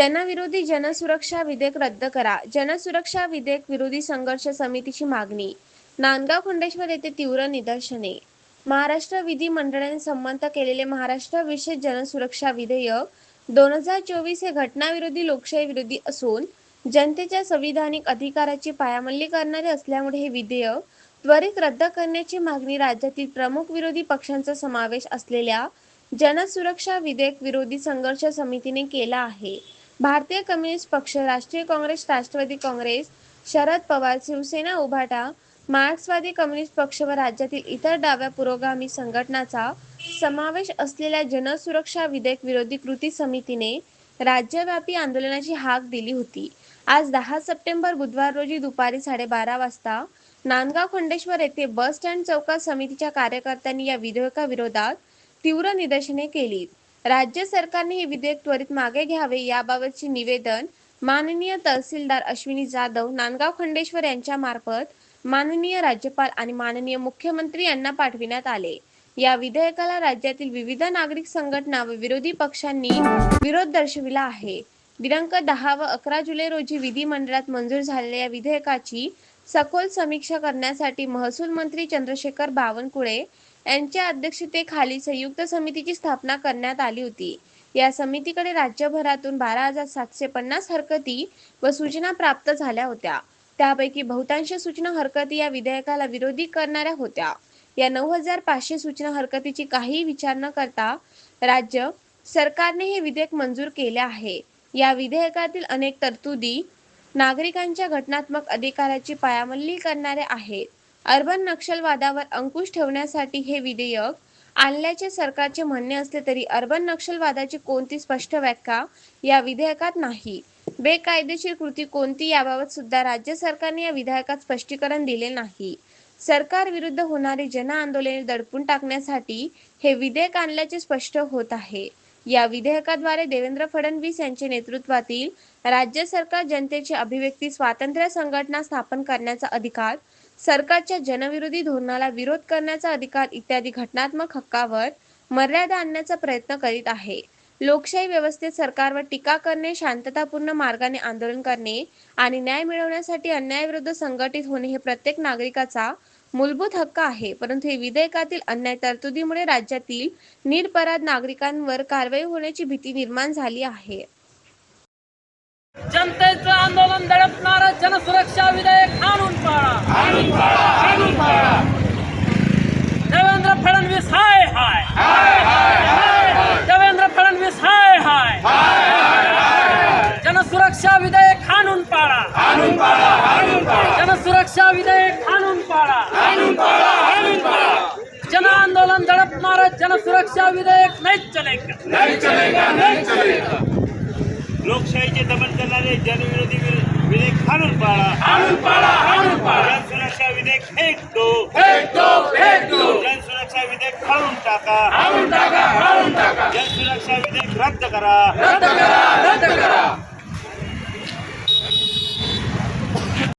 जनविरोधी जनसुरक्षा विधेयक रद्द करा. जनसुरक्षा विधेयक विरोधी संघर्ष समितीची मागणी. नांदगाव खंडेश्वर येथे तीव्र निदर्शने. महाराष्ट्र विधिमंडळाने संमत केलेले महाराष्ट्र विशेष जनसुरक्षा विधेयक दोन हजार चोवीस हे घटनाविरोधी लोकशाही विरोधी असून जनतेच्या संविधानिक अधिकाराची पायामल्ली करणारे असल्यामुळे हे विधेयक त्वरित रद्द करण्याची मागणी राज्यातील प्रमुख विरोधी पक्षांचा समावेश असलेल्या जनसुरक्षा विधेयक विरोधी संघर्ष समितीने केला आहे. भारतीय कम्युनिस्ट पक्ष राष्ट्रीय काँग्रेस राष्ट्रवादी काँग्रेस शरद पवार शिवसेना उभाटा मार्क्सवादी कम्युनिस्ट पक्ष व राज्यातील इतर डाव्या पुरोगामी संघटनाचा समावेश असलेल्या जनसुरक्षा विधेयक विरोधी कृती समितीने राज्यव्यापी आंदोलनाची हाक दिली होती. आज दहा सप्टेंबर बुधवार रोजी दुपारी साडेबारा वाजता नांदगाव खंडेश्वर येथे बस स्टँड चौकात समितीच्या कार्यकर्त्यांनी या विधेयकाविरोधात तीव्र निदर्शने केली राज्य सरकारने हे विधेयक त्वरित मागे घ्यावे याबाबतचे निवेदन माननीय तहसीलदार अश्विनी जाधव नांदगाव खंडेश्वर यांच्या मार्फत माननीय राज्यपाल आणि माननीय मुख्यमंत्री यांना पाठविण्यात आले. या विधेयकाला राज्यातील विविध नागरिक संघटना व विरोधी पक्षांनी विरोध दर्शविला आहे. दिनांक दहा व अकरा जुलै रोजी विधिमंडळात मंजूर झालेल्या या विधेयकाची सखोल समीक्षा करण्यासाठी महसूल मंत्री चंद्रशेखर बावनकुळे यांच्या अध्यक्षतेखाली संयुक्त समितीची स्थापना करण्यात आली होती. या समितीकडे राज्यभरातून बारा हजार सातशे पन्नास हरकती व सूचना प्राप्त झाल्या होत्या. त्यापैकी बहुतांश सूचना हरकती या विधेयकाला विरोधी करणाऱ्या होत्या. या नऊ हजार पाचशे सूचना हरकतीची काही विचार न करता राज्य सरकारने हे विधेयक मंजूर केले आहे. या विधेयकातील अनेक तरतुदी नागरिकांच्या घटनात्मक अधिकाराची पायामल्ली करणारे आहेत. अर्बन नक्षलवादावर अंकुश ठेवण्यासाठी हे विधेयक आणल्याचे सरकारचे म्हणणे असले तरी अर्बन नक्षलवादाची कोणती स्पष्ट व्याख्या या विधेयकात नाही? बेकायदेशीर कृती कोणती याबाबत सुद्धा राज्य सरकारने या विधेयकात स्पष्टीकरण दिले नाही. सरकार विरुद्ध होणारी जन आंदोलने दडपून टाकण्यासाठी हे विधेयक आणल्याचे स्पष्ट होत आहे. या विधेयकाद्वारे देवेंद्र फडणवीस यांचे नेतृत्वातील राज्य सरकार जनतेचे अभिव्यक्ती स्वातंत्र्य संघटना स्थापन करण्याचा अधिकार सरकारच्या जनविरोधी धोरणाला विरोध करण्याचा अधिकार इत्यादी घटनात्मक हक्कावर मर्यादा आणण्याचा प्रयत्न करीत आहे. लोकशाही व्यवस्थेत सरकारवर टीका करणे शांततापूर्ण मार्गाने आंदोलन करणे आणि न्याय मिळवण्यासाठी अन्यायाविरुद्ध संघटित होणे हे प्रत्येक नागरिकाचा मूलभूत हक्क आहे. परंतु हे विधेयकातील अन्याय तरतुदीमुळे राज्यातील निरपराध नागरिकांवर कारवाई होण्याची भीती निर्माण झाली आहे. जनते जनसुरक्षा विधेयक आणून पाळा. देवेंद्र फडणवीस हाय हाय. देवेंद्र फडणवीस हाय हाय. जनसुरक्षा विधेयक आणून पाळा. जनसुरक्षा विधेयक आणून पाळा. जन आंदोलन दडपणारं जनसुरक्षा विधेयक नाही चलेगा. लोकशाहीचे दमन करणारे जनविरोधी विर- विधेयक हाणून पाळा आणून पाळा आणून पाळा जनसुरक्षा विधेयक फेक दो फेक दो फेक दो जनसुरक्षा विधेयक